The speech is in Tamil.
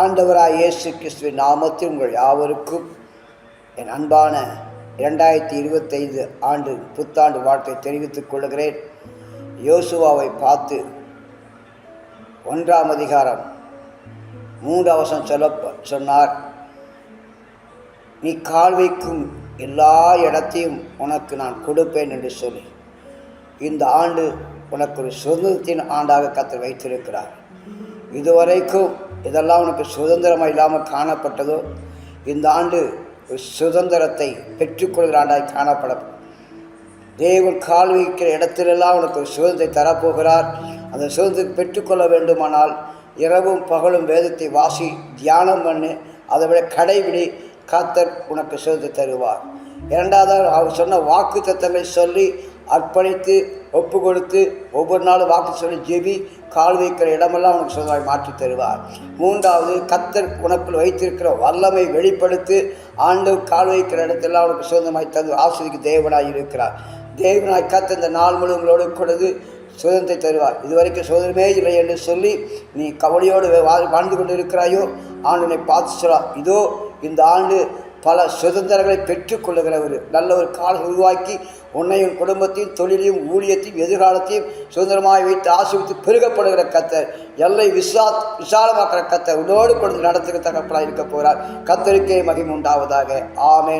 ஆண்டவராய் இயேசு கிறிஸ்துவின் நாமத்தில் உங்கள் யாவருக்கும் என் அன்பான இரண்டாயிரத்தி இருபத்தைந்து ஆண்டு புத்தாண்டு வாழ்த்தை தெரிவித்துக் கொள்கிறேன். யோசுவாவை பார்த்து ஒன்றாம் அதிகாரம் மூன்று அவசரம் சொல்ல சொன்னார் நீ கால் வைக்கும் எல்லா இடத்தையும் உனக்கு நான் கொடுப்பேன் என்று சொல்லி. இந்த ஆண்டு உனக்கு ஒரு சுதந்திரத்தின் ஆண்டாக கத்தர் வைத்திருக்கிறார். இதுவரைக்கும் இதெல்லாம் உனக்கு சுதந்திரமாக இல்லாமல் காணப்பட்டதோ? இந்த ஆண்டு சுதந்திரத்தை பெற்றுக்கொள்கிற ஆண்டாய் காணப்படும். தேவன் கால் வைக்கிற இடத்திலெல்லாம் உனக்கு சுதந்திரத்தை தரப்போகிறார். அந்த சுதந்திரத்தை பெற்றுக்கொள்ள வேண்டுமானால் இரவும் பகலும் வேதத்தை வாசி தியானம் பண்ணு. அதை விட கடைபிடி காத்தர் உனக்கு சுதந்திரத்தை தருவார். இரண்டாவது அவர் சொன்ன வாக்கு தத்தங்களை சொல்லி அர்ப்பணித்து ஒப்பு கொடுத்து ஒவ்வொரு நாளும் வாக்கு சொல்லி ஜெபி கால் வைக்கிற இடமெல்லாம் உனக்கு சொந்தமாய் மாற்றி தருவார். மூன்றாவது கத்தர் உனக்குள் வைத்திருக்கிற வல்லமை வெளிப்படுத்தி ஆண்டு கால் வைக்கிற இடத்தெல்லாம் உனக்கு சொந்தமாய் தந்து ஆசிரியக்கு தேவனாய் இருக்கிறார். தேவனாய் கத்த இந்த நாள் முழு உங்களோடு கொடுத்து சுதந்திரத்தை தருவார். இதுவரைக்கும் சுதந்திரமே இல்லை என்று சொல்லி நீ கவலையோடு வாழ்ந்து கொண்டு இருக்கிறாயோ ஆண்டு பார்த்து சொல்லா இதோ இந்த ஆண்டு பல சுதந்திரங்களை பெற்றுக்கொள்ளுகிற ஒரு நல்ல ஒரு காலம் உருவாக்கி உன்னையும் குடும்பத்தையும் தொழிலையும் ஊழியத்தையும் எதிர்காலத்தையும் சுதந்திரமாக வைத்து ஆசிரித்து பெருகப்படுகிற கத்தர் எல்லை விசா விசாலமாக்கிற கத்தர் உன்னோடு கொண்டு நடத்துகிற தகப்பலாக இருக்க போகிறார். கத்தருக்கே மகிமுண்டாவதாக ஆமேன்.